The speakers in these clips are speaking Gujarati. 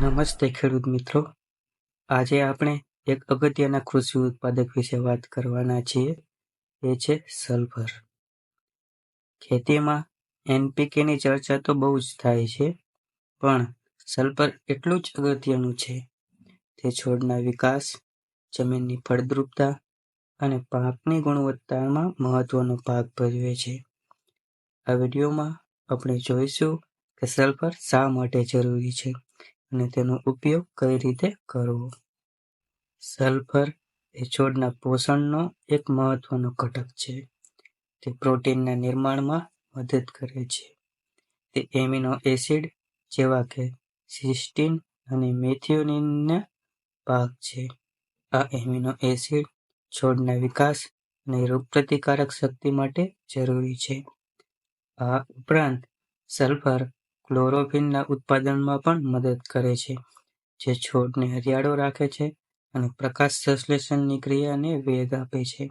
નમસ્તે ખેડૂત મિત્રો. આજે આપણે એક અગત્યના કૃષિ ઉત્પાદક વિશે વાત કરવાના છીએ. એ છે સલ્ફર. ખેતીમાં એનપીકેની ચર્ચા તો બહુ જ થાય છે, પણ સલ્ફર એટલું જ અગત્યનું છે. તે છોડના વિકાસ, જમીનની ફળદ્રુપતા અને પાકની ગુણવત્તામાં મહત્વનો ભાગ ભજવે છે. આ વિડીયોમાં આપણે જોઈશું કે સલ્ફર શા માટે જરૂરી છે. અને તેનો ઉપયોગ કઈ રીતે કરવો? સલ્ફર એ છોડના પોષણનો એક મહત્વનો ઘટક છે. તે પ્રોટીનના નિર્માણમાં મદદ કરે છે. તે એમિનો એસિડ જેવા કે સિસ્ટીન અને મેથિયોનિનના ભાગ છે. આ એમિનો એસિડ છોડના વિકાસ અને રોગપ્રતિકારક શક્તિ માટે જરૂરી છે. આ ઉપરાંત સલ્ફર ક્લોરોફિનના ઉત્પાદનમાં પણ મદદ કરે છે, જે છોડને હરિયાળો રાખે છે અને પ્રકાશ સંશ્લેષણની ક્રિયાને વેગ આપે છે.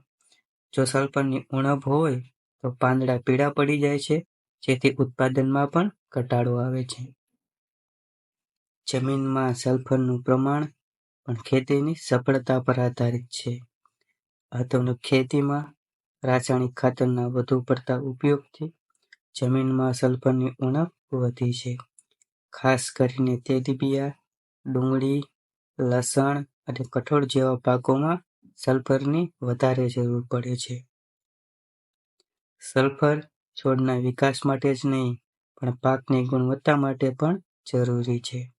જો સલ્ફરની ઉણપ હોય, તો પાંદડા પીળા પડી જાય છે, જેથી ઉત્પાદનમાં પણ ઘટાડો આવે છે. જમીનમાં સલ્ફરનું પ્રમાણ પણ ખેતીની સફળતા પર આધારિત છે. આધુનિક ખેતીમાં રાસાયણિક ખાતરના વધુ પડતા ઉપયોગથી જમીનમાં સલ્ફરની ઉણપ વધી છે. ખાસ કરીને તેલીબિયા ડુંગળી, લસણ અને કઠોળ જેવા પાકોમાં સલ્ફરની વધારે જરૂર પડે છે. સલ્ફર છોડના વિકાસ માટે જ નહીં, પણ પાકની ગુણવત્તા માટે પણ જરૂરી છે.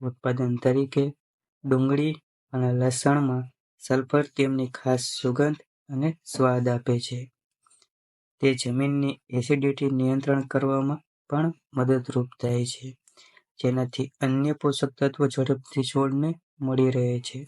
ઉત્પાદન તરીકે ડુંગળી અને લસણમાં સલ્ફર તેમની ખાસ સુગંધ અને સ્વાદ આપે છે. તે જમીનની એસિડિટી નિયંત્રણ કરવામાં પણ મદદરૂપ થાય છે. જેનાથી અન્ય પોષક તત્વો ઝડપથી છોડને મળી રહે છે.